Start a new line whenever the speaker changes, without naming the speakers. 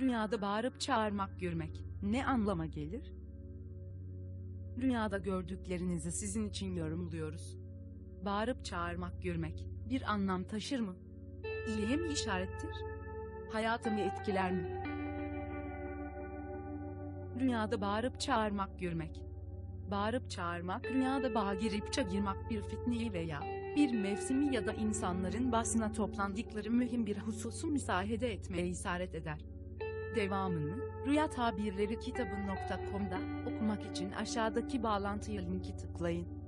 Rüyada bağırıp çağırmak görmek ne anlama gelir? Rüyada gördüklerinizi sizin için yorumluyoruz. Bağırıp çağırmak görmek bir anlam taşır mı? İyiye mi işarettir? Hayatımı etkiler mi? Rüyada bağırıp çağırmak görmek. Bağırıp çağırmak rüyada bağa girip çagırmak bir fitneyi veya bir mevsimi ya da insanların basına toplandıkları mühim bir hususu müsaade etmeye isaret eder. Devamını Rüya Tabirleri kitabı.com'da okumak için aşağıdaki bağlantıya linki tıklayın.